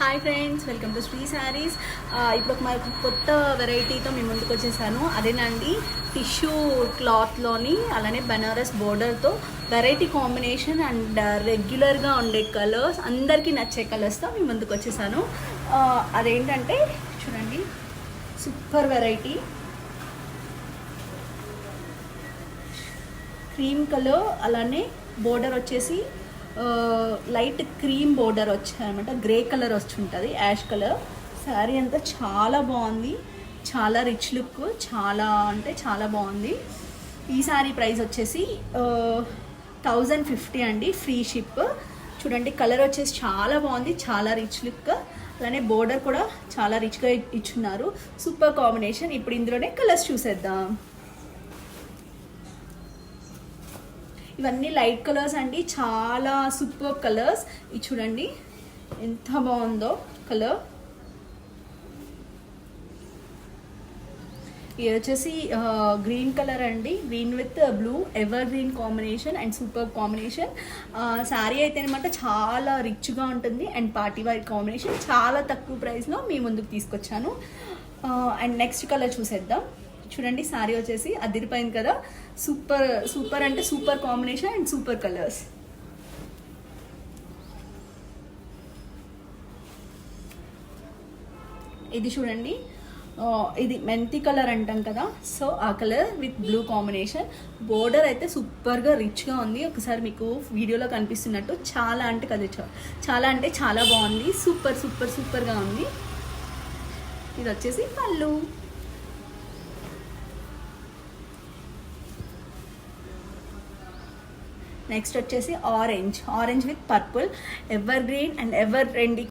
Hi friends welcome to Shri Sarees ఇప్పుడు ఒక మరి కొత్త వెరైటీతో మేము ముందుకు వచ్చేసాను. అదేనండి టిష్యూ క్లాత్లోని అలానే బనారస్ బోర్డర్తో వెరైటీ కాంబినేషన్ అండ్ రెగ్యులర్గా ఉండే కలర్స్ అందరికీ నచ్చే కలర్స్తో మేము ముందుకు వచ్చేసాను. Uh, అదేంటంటే చూడండి సూపర్ వెరైటీ క్రీమ్ కలర్ అలానే బోర్డర్ వచ్చేసి లైట్ క్రీమ్ బోర్డర్ వచ్చాయన్నమాట. గ్రే కలర్ వచ్చుంటుంది యాష్ కలర్. శారీ అంతా చాలా బాగుంది. చాలా రిచ్ లుక్ చాలా అంటే చాలా బాగుంది. ఈ శారీ ప్రైస్ వచ్చేసి థౌజండ్ ఫిఫ్టీ అండి ఫ్రీ షిప్. చూడండి కలర్ వచ్చేసి చాలా బాగుంది చాలా రిచ్ లుక్. అలానే బోర్డర్ కూడా చాలా రిచ్గా ఇచ్చున్నారు. Super combination. ఇప్పుడు ఇందులోనే కలర్స్ చూసేద్దాం. ఇవన్నీ లైట్ కలర్స్ అండి. చాలా సూపర్ కలర్స్ ఇది చూడండి. ఎంత బాగుందో కలర్ ఇది వచ్చేసి గ్రీన్ కలర్ అండి. Green with blue ever green combination and super combination sari అయితే అనమాట చాలా రిచ్గా ఉంటుంది అండ్ పార్టీ వైర్ కాంబినేషన్ చాలా తక్కువ ప్రైస్లో మీ ముందుకు తీసుకొచ్చాను. అండ్ నెక్స్ట్ కలర్ చూసేద్దాం. చూడండి శారీ వచ్చేసి అదిరిపోయింది కదా. సూపర్ సూపర్ అంటే super combination and super colours ఇది చూడండి. ఇది మెంతి కలర్ అంటాం కదా. సో ఆ colour with blue combination border అయితే సూపర్గా రిచ్గా ఉంది. ఒకసారి మీకు వీడియోలో కనిపిస్తున్నట్టు చాలా అంటే కదా చాలా అంటే చాలా బాగుంది. సూపర్ సూపర్ సూపర్గా ఉంది. ఇది వచ్చేసి పళ్ళు. నెక్స్ట్ వచ్చేసి orange orange with purple ever green and ever రెండి